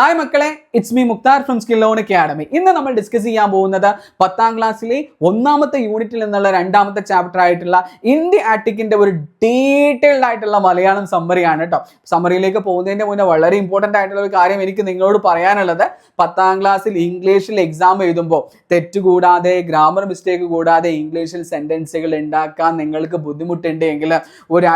Hi മക്കളെ. It's me Mukhtar from skill on academy ഇന്ന് നമ്മൾ ഡിസ്കസ് ചെയ്യാൻ പോകുന്നത് പത്താം ക്ലാസ്സിലെ ഒന്നാമത്തെ യൂണിറ്റിൽ നിന്നുള്ള രണ്ടാമത്തെ ചാപ്റ്റർ ആയിട്ടുള്ള ഇന്ത്യ ആർട്ടിക്കിന്റെ ഒരു ഡീറ്റെയിൽഡ് ആയിട്ടുള്ള മലയാളം സമ്മറിയാണ് കേട്ടോ സമ്മറിയിലേക്ക് പോകുന്നതിന്റെ മുന്നേ വളരെ ഇമ്പോർട്ടന്റ് ആയിട്ടുള്ള ഒരു കാര്യം എനിക്ക് നിങ്ങളോട് പറയാനുള്ളത്. പത്താം ക്ലാസ്സിൽ ഇംഗ്ലീഷിൽ എക്സാം എഴുതുമ്പോൾ തെറ്റുകൂടാതെ ഗ്രാമർ മിസ്റ്റേക്ക് കൂടാതെ ഇംഗ്ലീഷിൽ സെന്റൻസുകൾ ഉണ്ടാക്കാൻ നിങ്ങൾക്ക് ബുദ്ധിമുട്ടുണ്ട് എങ്കിൽ ഒരു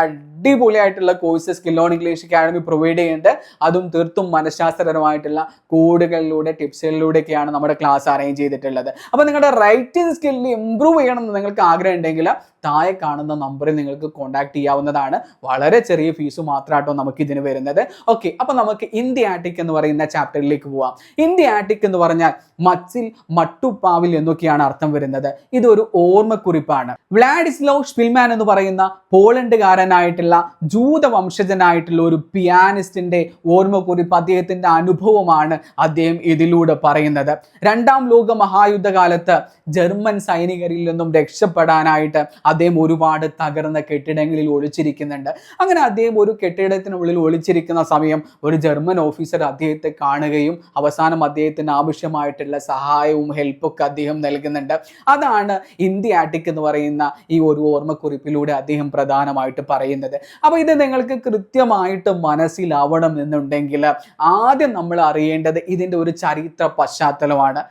അടിപൊളിയായിട്ടുള്ള course skill on English academy provide ചെയ്യുന്നുണ്ട്. അതും തീർത്തും മനഃശാസ്ത്രപരമായിട്ടുള്ള കോഡുകളിലൂടെ ടിപ്സുകളിലൂടെ ടിപ്സുകളിലൂടെയൊക്കെയാണ് നമ്മുടെ ക്ലാസ് അറേഞ്ച് ചെയ്തിട്ടുള്ളത്. അപ്പോൾ നിങ്ങളുടെ റൈറ്റിംഗ് സ്കില്ല് ഇമ്പ്രൂവ് ചെയ്യണം എന്ന് നിങ്ങൾക്ക് ആഗ്രഹം ഉണ്ടെങ്കിൽ താഴെ കാണുന്ന നമ്പറിൽ നിങ്ങൾക്ക് കോൺടാക്ട് ചെയ്യാവുന്നതാണ്. വളരെ ചെറിയ ഫീസ് മാത്രമാട്ടോ നമുക്ക് ഇതിന് വരുന്നത്. ഓക്കെ അപ്പൊ നമുക്ക് ഇന്ത്യ ആറ്റിക് എന്ന് പറയുന്ന ചാപ്റ്ററിലേക്ക് പോവാം. ഇന്ത്യ ആറ്റിക് എന്ന് പറഞ്ഞാൽ മച്ചിൽ മട്ടുപ്പാവിൽ എന്നൊക്കെയാണ് അർത്ഥം വരുന്നത്. ഇതൊരു ഓർമ്മക്കുറിപ്പാണ്. വ്ലാഡിസ്ലോ ഷ്പിൽമാൻ എന്ന് പറയുന്ന പോളണ്ടുകാരനായിട്ടുള്ള ജൂത വംശജനായിട്ടുള്ള ഒരു പിയാനിസ്റ്റിന്റെ ഓർമ്മക്കുറിപ്പ് അദ്ദേഹത്തിന്റെ അനുഭവമാണ് അദ്ദേഹം ഇതിലൂടെ പറയുന്നത്. രണ്ടാം ലോക മഹായുദ്ധകാലത്ത് ജർമ്മൻ സൈനികരിൽ നിന്നും രക്ഷപ്പെടാനായിട്ട് അദ്ദേഹം ഒരുപാട് തകർന്ന കെട്ടിടങ്ങളിൽ ഒളിച്ചിരിക്കുന്നുണ്ട്. അങ്ങനെ അദ്ദേഹം ഒരു കെട്ടിടത്തിനുള്ളിൽ ഒളിച്ചിരിക്കുന്ന സമയം ഒരു ജർമ്മൻ ഓഫീസർ അദ്ദേഹത്തെ കാണുകയും അവസാനം അദ്ദേഹത്തിന് ആവശ്യമായിട്ടുള്ള സഹായവും ഹെൽപ്പൊക്കെ അദ്ദേഹം നൽകുന്നുണ്ട്. അതാണ് ഇന്ത്യ ആറ്റിക് എന്ന് പറയുന്ന ഈ ഒരു ഓർമ്മക്കുറിപ്പിലൂടെ അദ്ദേഹം പ്രധാനമായിട്ട് പറയുന്നത്. അപ്പോൾ ഇത് നിങ്ങൾക്ക് കൃത്യമായിട്ട് മനസ്സിലാവണം എന്നുണ്ടെങ്കിൽ ആദ്യം നമ്മൾ അറിയേണ്ടത് ഇതിന്റെ ഒരു ചരിത്ര പശ്ചാത്തലമാണ്.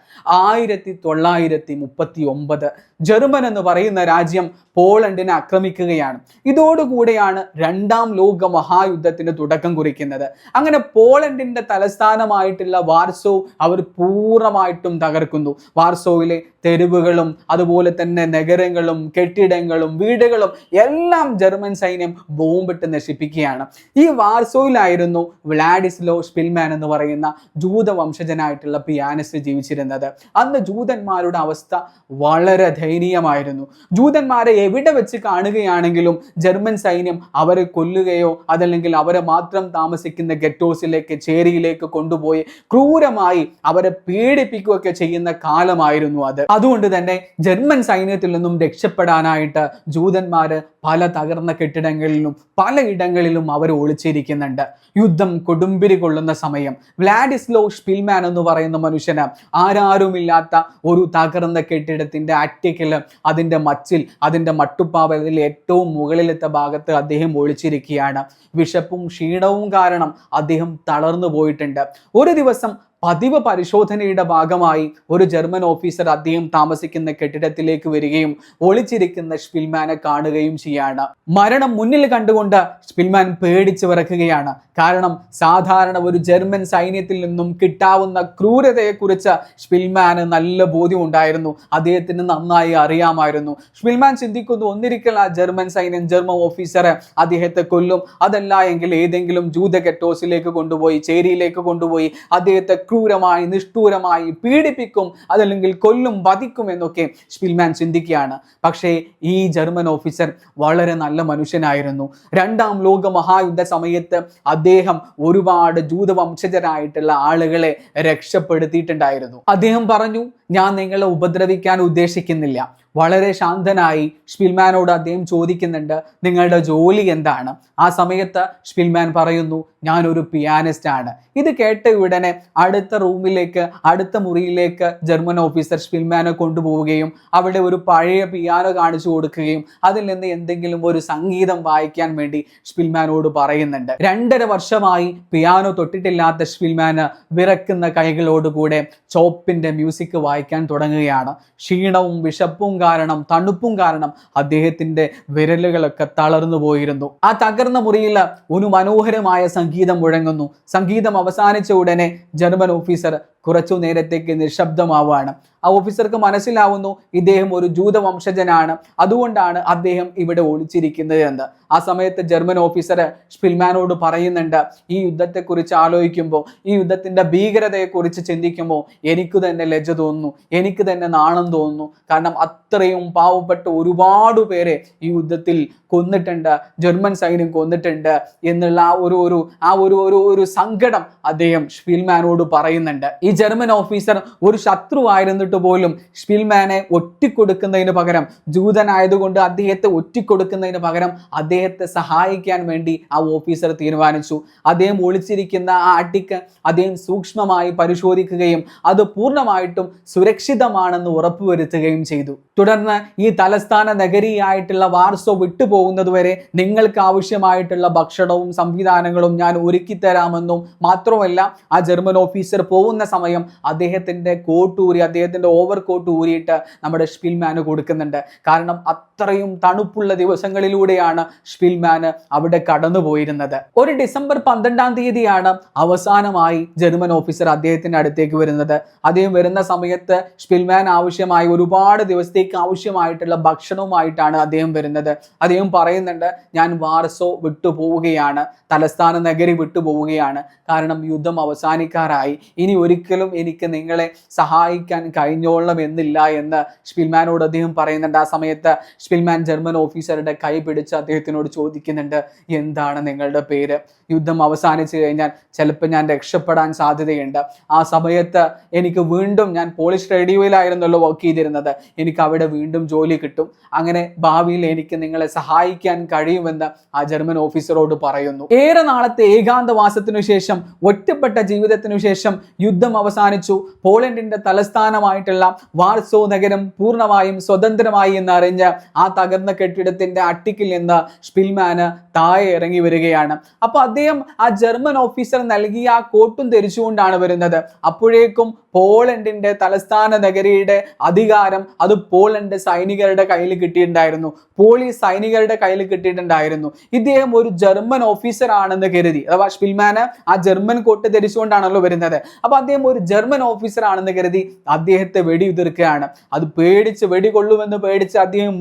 ആയിരത്തി തൊള്ളായിരത്തി മുപ്പത്തി ഒമ്പത് ജർമ്മൻ എന്ന് പറയുന്ന രാജ്യം പോളണ്ടിനെ ആക്രമിക്കുകയാണ്. ഇതോടുകൂടെയാണ് രണ്ടാം ലോക മഹായുദ്ധത്തിന് തുടക്കം കുറിക്കുന്നത്. അങ്ങനെ പോളണ്ടിന്റെ തലസ്ഥാനമായിട്ടുള്ള വാർസോ അവർ പൂർണമായിട്ടും തകർക്കുന്നു. വാർസോയിലെ തെരുവുകളും അതുപോലെ തന്നെ നഗരങ്ങളും കെട്ടിടങ്ങളും വീടുകളും എല്ലാം ജർമ്മൻ സൈന്യം ബോംബിട്ട് നശിപ്പിക്കുകയാണ്. ഈ വാർസോയിലായിരുന്നു വ്ലാഡിസ്ലോ സ്പിൽമാൻ എന്ന് പറയുന്ന ജൂത വംശജനായിട്ടുള്ള പിയാനിസ്റ്റ് ജീവിച്ചിരുന്നത്. അന്ന് ജൂതന്മാരുടെ അവസ്ഥ വളരെ ദയനീയമായിരുന്നു. ജൂതന്മാരെ എവിടെ വെച്ച് കാണുകയാണെങ്കിലും ജർമ്മൻ സൈന്യം അവരെ കൊല്ലുകയോ അതല്ലെങ്കിൽ അവരെ മാത്രം താമസിക്കുന്ന ഗെറ്റോസിലേക്ക് ചേരിയിലേക്ക് കൊണ്ടുപോയി ക്രൂരമായി അവരെ പീഡിപ്പിക്കുകയൊക്കെ ചെയ്യുന്ന കാലമായിരുന്നു അത്. അതുകൊണ്ട് തന്നെ ജർമ്മൻ സൈന്യത്തിൽ നിന്നും രക്ഷപ്പെടാനായിട്ട് ജൂതന്മാർ പല തകർന്ന കെട്ടിടങ്ങളിലും പലയിടങ്ങളിലും അവർ ഒളിച്ചിരിക്കുന്നുണ്ട്. യുദ്ധം കൊടുമ്പിരി കൊള്ളുന്ന സമയം. വ്ലാഡിസ്ലോ ഷ്പിൽമാൻ എന്ന് പറയുന്ന മനുഷ്യന് ആരാരുമില്ലാത്ത ഒരു തകർന്ന കെട്ടിടത്തിന്റെ അറ്റിക്കൽ അതിന്റെ മച്ചിൽ അതിന്റെ മട്ടുപ്പാവലിൽ ഏറ്റവും മുകളിലത്തെ ഭാഗത്ത് അദ്ദേഹം ഒളിച്ചിരിക്കുകയാണ്. വിശപ്പും ക്ഷീണവും കാരണം അദ്ദേഹം തളർന്നു പോയിട്ടുണ്ട്. ഒരു ദിവസം പതിവ് പരിശോധനയുടെ ഭാഗമായി ഒരു ജർമ്മൻ ഓഫീസർ അദ്ദേഹം താമസിക്കുന്ന കെട്ടിടത്തിലേക്ക് വരികയും ഒളിച്ചിരിക്കുന്ന ഷ്പിൽമാനെ കാണുകയും ചെയ്യാണ്. മരണം മുന്നിൽ കണ്ടുകൊണ്ട് ഷ്പിൽമാൻ പേടിച്ച് വിറക്കുകയാണ്. കാരണം സാധാരണ ഒരു ജർമ്മൻ സൈന്യത്തിൽ നിന്നും കിട്ടാവുന്ന ക്രൂരതയെക്കുറിച്ച് ഷ്പിൽമാന് നല്ല ബോധ്യമുണ്ടായിരുന്നു അദ്ദേഹത്തിന് നന്നായി അറിയാമായിരുന്നു. ഷ്പിൽമാൻ ചിന്തിക്കുന്നു ഒന്നിരിക്കൽ ആ ജർമ്മൻ സൈന്യം ജർമ്മൻ ഓഫീസറെ അദ്ദേഹത്തെ കൊല്ലും. അതല്ല എങ്കിൽ ഏതെങ്കിലും ജൂത കെറ്റോസിലേക്ക് കൊണ്ടുപോയി ചേരിയിലേക്ക് കൊണ്ടുപോയി അദ്ദേഹത്തെ ക്രൂരമായി നിഷ്ഠൂരമായി പീഡിപ്പിക്കും അതല്ലെങ്കിൽ കൊല്ലും വധിക്കും എന്നൊക്കെ സ്പിൽമാൻ ചിന്തിക്കുകയാണ്. പക്ഷേ ഈ ജർമ്മൻ ഓഫീസർ വളരെ നല്ല മനുഷ്യനായിരുന്നു. രണ്ടാം ലോക മഹായുദ്ധ സമയത്ത് അദ്ദേഹം ഒരുപാട് ജൂതവംശജരായിട്ടുള്ള ആളുകളെ രക്ഷപ്പെടുത്തിയിട്ടുണ്ടായിരുന്നു. അദ്ദേഹം പറഞ്ഞു ഞാൻ നിങ്ങളെ ഉപദ്രവിക്കാൻ ഉദ്ദേശിക്കുന്നില്ല. വളരെ ശാന്തനായി ഷ്പിൽമാനോട് അദ്ദേഹം ചോദിക്കുന്നുണ്ട് നിങ്ങളുടെ ജോലി എന്താണ്? ആ സമയത്ത് ഷ്പിൽമാൻ പറയുന്നു ഞാനൊരു പിയാനിസ്റ്റ് ആണ്. ഇത് കേട്ട ഉടനെ അടുത്ത റൂമിലേക്ക് അടുത്ത മുറിയിലേക്ക് ജർമ്മൻ ഓഫീസർ ഷ്പിൽമാനെ കൊണ്ടുപോവുകയും അവിടെ ഒരു പഴയ പിയാനോ കാണിച്ചു കൊടുക്കുകയും അതിൽ നിന്ന് എന്തെങ്കിലും ഒരു സംഗീതം വായിക്കാൻ വേണ്ടി ഷ്പിൽമാനോട് പറയുന്നുണ്ട്. രണ്ടര വർഷമായി പിയാനോ തൊട്ടിട്ടില്ലാത്ത ഷ്പിൽമാന് വിറക്കുന്ന കൈകളോടുകൂടെ ചോപ്പിന്റെ മ്യൂസിക് വായിക്കാൻ തുടങ്ങുകയാണ്. ക്ഷീണവും വിശപ്പും കാരണം തണുപ്പും കാരണം അദ്ദേഹത്തിന്റെ വിരലുകളൊക്കെ തളർന്നു പോയിരുന്നു. ആ തകർന്ന മുറിയിൽ ഒരു മനോഹരമായ സംഗീതം മുഴങ്ങുന്നു. സംഗീതം അവസാനിച്ച ഉടനെ ജർമ്മൻ ഓഫീസർ കുറച്ചു നേരത്തേക്ക് നിശബ്ദമാവുകയാണ് ആ ഓഫീസർക്ക് മനസ്സിലാവുന്നു ഇദ്ദേഹം ഒരു ജൂത വംശജനാണ് അതുകൊണ്ടാണ് അദ്ദേഹം ഇവിടെ ഒളിച്ചിരിക്കുന്നത് എന്ന്. ആ സമയത്ത് ജർമ്മൻ ഓഫീസർ സ്പിൽമാനോട് പറയുന്നുണ്ട് ഈ യുദ്ധത്തെക്കുറിച്ച് ആലോചിക്കുമ്പോൾ ഈ യുദ്ധത്തിന്റെ ഭീകരതയെക്കുറിച്ച് ചിന്തിക്കുമ്പോൾ എനിക്ക് തന്നെ ലജ്ജ തോന്നുന്നു എനിക്ക് തന്നെ നാണം തോന്നുന്നു. കാരണം അത്രയും പാവപ്പെട്ട ഒരുപാട് പേരെ ഈ യുദ്ധത്തിൽ കൊന്നിട്ടുണ്ട് ജർമ്മൻ സൈന്യം കൊന്നിട്ടുണ്ട് എന്നുള്ള ആ ഒരു ഒരു ആ ഒരു ഒരു ഒരു സങ്കടം അദ്ദേഹം സ്പിൽമാനോട് പറയുന്നുണ്ട്. ഈ ജർമ്മൻ ഓഫീസർ ഒരു ശത്രു എന്നിട്ട് പോലും ഷ്പിൽമാനെ ഒറ്റിക്കൊടുക്കുന്നതിന് പകരം ജൂതനായതുകൊണ്ട് അദ്ദേഹത്തെ ഒറ്റിക്കൊടുക്കുന്നതിന് പകരം അദ്ദേഹത്തെ സഹായിക്കാൻ വേണ്ടി ആ ഓഫീസർ തീരുമാനിച്ചു. അദ്ദേഹം ഒളിച്ചിരിക്കുന്ന ആ അട്ടിക്ക് അദ്ദേഹം സൂക്ഷ്മമായി പരിശോധിക്കുകയും അത് പൂർണമായിട്ടും സുരക്ഷിതമാണെന്ന് ഉറപ്പുവരുത്തുകയും ചെയ്തു. തുടർന്ന് ഈ തലസ്ഥാന നഗരിയായിട്ടുള്ള വാർസോ വിട്ടുപോകുന്നതുവരെ നിങ്ങൾക്ക് ആവശ്യമായിട്ടുള്ള ഭക്ഷണവും സംവിധാനങ്ങളും ഞാൻ ഒരുക്കി തരാമെന്നും മാത്രമല്ല ആ ജർമ്മൻ ഓഫീസർ പോകുന്ന സമയം അദ്ദേഹത്തിന്റെ കോട്ടൂരി ഊരി ഓവർ കോട്ട് ഊരിയിട്ട് നമ്മുടെ ഷ്പിൽമാന് കൊടുക്കുന്നുണ്ട്. കാരണം അത്രയും തണുപ്പുള്ള ദിവസങ്ങളിലൂടെയാണ് ഷ്പിൽമാന് അവിടെ കടന്നു പോയിരുന്നത് ഒരു ഡിസംബർ പന്ത്രണ്ടാം തീയതിയാണ് അവസാനമായി ജർമ്മൻ ഓഫീസർ അദ്ദേഹത്തിന്റെ അടുത്തേക്ക് വരുന്നത്. അദ്ദേഹം വരുന്ന സമയത്ത് ഷ്പിൽമാൻ ആവശ്യമായി ഒരുപാട് ദിവസത്തേക്ക് ആവശ്യമായിട്ടുള്ള ഭക്ഷണവുമായിട്ടാണ് അദ്ദേഹം വരുന്നത്. അദ്ദേഹം പറയുന്നുണ്ട് ഞാൻ വാർസോ വിട്ടുപോവുകയാണ് തലസ്ഥാന നഗരി വിട്ടുപോവുകയാണ്. കാരണം യുദ്ധം അവസാനിക്കാറായി. ഇനി ഒരിക്കലും എനിക്ക് നിങ്ങളെ സഹായിക്കാൻ കഴിഞ്ഞോളണം എന്നില്ല എന്ന് ഷ്പിൽമാനോട് അദ്ദേഹം പറയുന്നുണ്ട്. ആ സമയത്ത് ഷ്പിൽമാൻ ജർമ്മൻ ഓഫീസറുടെ കൈ പിടിച്ച് അദ്ദേഹത്തിനോട് ചോദിക്കുന്നുണ്ട് എന്താണ് നിങ്ങളുടെ പേര്? യുദ്ധം അവസാനിച്ചു കഴിഞ്ഞാൽ ചിലപ്പോൾ ഞാൻ രക്ഷപ്പെടാൻ സാധ്യതയുണ്ട്. ആ സമയത്ത് എനിക്ക് വീണ്ടും ഞാൻ പോളിഷ് റേഡിയോയിലായിരുന്നല്ലോ വർക്ക് ചെയ്തിരുന്നത്. എനിക്ക് അവിടെ വീണ്ടും ജോലി കിട്ടും. അങ്ങനെ ഭാവിയിൽ എനിക്ക് നിങ്ങളെ സഹായിക്കാൻ കഴിയുമെന്ന് ആ ജർമ്മൻ ഓഫീസറോട് പറയുന്നു. ഏറെ നാളത്തെ ഏകാന്തവാസത്തിനു ശേഷം ഒറ്റപ്പെട്ട ജീവിതത്തിനു ശേഷം യുദ്ധം അവസാനിച്ചു. പോളണ്ടിന്റെ തലസ്ഥാനമായിട്ടുള്ള വാർസോ നഗരം പൂർണമായും സ്വതന്ത്രമായി എന്നറിഞ്ഞ് ആ തകർന്ന കെട്ടിടത്തിന്റെ അട്ടിക്കിൽ നിന്ന് സ്പിൽമാന് താഴെ ഇറങ്ങി വരികയാണ്. അപ്പൊ അദ്ദേഹം ആ ജർമ്മൻ ഓഫീസർ നൽകിയ ആ കോട്ടും ധരിച്ചുകൊണ്ടാണ് വരുന്നത്. അപ്പോഴേക്കും പോളണ്ടിന്റെ തലസ്ഥാന നഗരിയുടെ അധികാരം അത് പോളണ്ട് സൈനികരുടെ കയ്യിൽ കിട്ടിയിട്ടുണ്ടായിരുന്നു. പോളി സൈനികരുടെ കയ്യിൽ കിട്ടിയിട്ടുണ്ടായിരുന്നു. ഇദ്ദേഹം ഒരു ജർമ്മൻ ഓഫീസർ ആണെന്ന് കരുതി. അഥവാ സ്പിൽമാന് ആ ജർമ്മൻ കോട്ട് ധരിച്ചുകൊണ്ടാണല്ലോ വരുന്നത്. അപ്പൊ അദ്ദേഹം ഒരു ജർമ്മൻ ഓഫീസർ ആണെന്ന് കരുതി അദ്ദേഹത്തെ വെടിയുതിർക്കുകയാണ്. അത് പേടിച്ച് വെടികൊള്ളുമെന്ന് പേടിച്ച് അദ്ദേഹം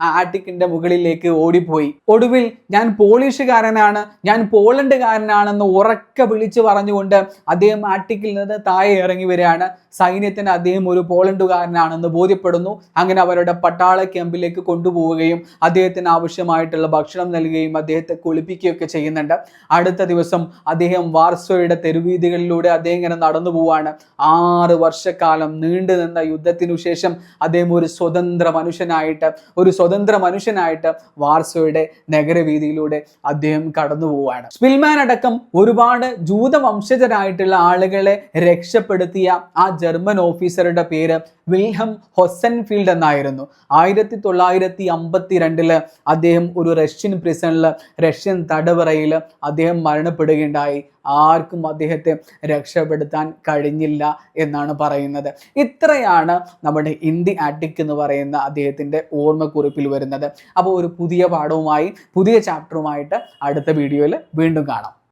ആ ആട്ടിക്കിന്റെ മുകളിലേക്ക് ഓടിപ്പോയി. ഒടുവിൽ ഞാൻ പോളിഷുകാരനാണ് ഞാൻ പോളണ്ടുകാരനാണെന്ന് ഉറക്കെ വിളിച്ചു പറഞ്ഞുകൊണ്ട് അദ്ദേഹം ആട്ടിക്കിൽ നിന്ന് താഴെ ഇറങ്ങി വരികയാണ്. സൈന്യത്തിന് അദ്ദേഹം ഒരു പോളണ്ടുകാരനാണെന്ന് ബോധ്യപ്പെടുന്നു. അങ്ങനെ അവരുടെ പട്ടാള ക്യാമ്പിലേക്ക് കൊണ്ടുപോവുകയും അദ്ദേഹത്തിന് ആവശ്യമായിട്ടുള്ള ഭക്ഷണം നൽകുകയും അദ്ദേഹത്തെ കുളിപ്പിക്കുകയൊക്കെ ചെയ്യുന്നുണ്ട്. അടുത്ത ദിവസം അദ്ദേഹം വാർസോയുടെ തെരുവീതികളിലൂടെ അദ്ദേഹം ഇങ്ങനെ നടന്നു പോവാണ് ആറ് വർഷക്കാലം നീണ്ടു നിന്ന യുദ്ധത്തിനു ശേഷം അദ്ദേഹം ഒരു സ്വതന്ത്ര മനുഷ്യനായിട്ട് ഒരു സ്വതന്ത്ര മനുഷ്യനായിട്ട് വാർസോയുടെ നഗരവീതിയിലൂടെ അദ്ദേഹം കടന്നു പോവുകയാണ്. സ്പിൽമാൻ അടക്കം ഒരുപാട് ജൂത വംശജരായിട്ടുള്ള ആളുകളെ രക്ഷപ്പെടുത്തിയ ആ ജർമ്മൻ ഓഫീസറുടെ പേര് വിൽഹം ഹൊസൻഫീൽഡ് എന്നായിരുന്നു. ആയിരത്തി തൊള്ളായിരത്തി അമ്പത്തി രണ്ടിൽ അദ്ദേഹം ഒരു റഷ്യൻ പ്രിസണിൽ റഷ്യൻ തടവറയിൽ അദ്ദേഹം മരണപ്പെടുകയുണ്ടായി. ആർക്കും അദ്ദേഹത്തെ രക്ഷപ്പെടുത്താൻ കഴിഞ്ഞില്ല എന്നാണ് പറയുന്നത്. ഇത്രയാണ് നമ്മുടെ ഇന്ത്യ ആറ്റിക് എന്ന് പറയുന്ന അദ്ദേഹത്തിന്റെ ഓർമ്മക്കുറിപ്പിൽ വരുന്നത്. അപ്പോൾ ഒരു പുതിയ പാഠവുമായി പുതിയ ചാപ്റ്ററുമായിട്ട് അടുത്ത വീഡിയോയിൽ വീണ്ടും കാണാം.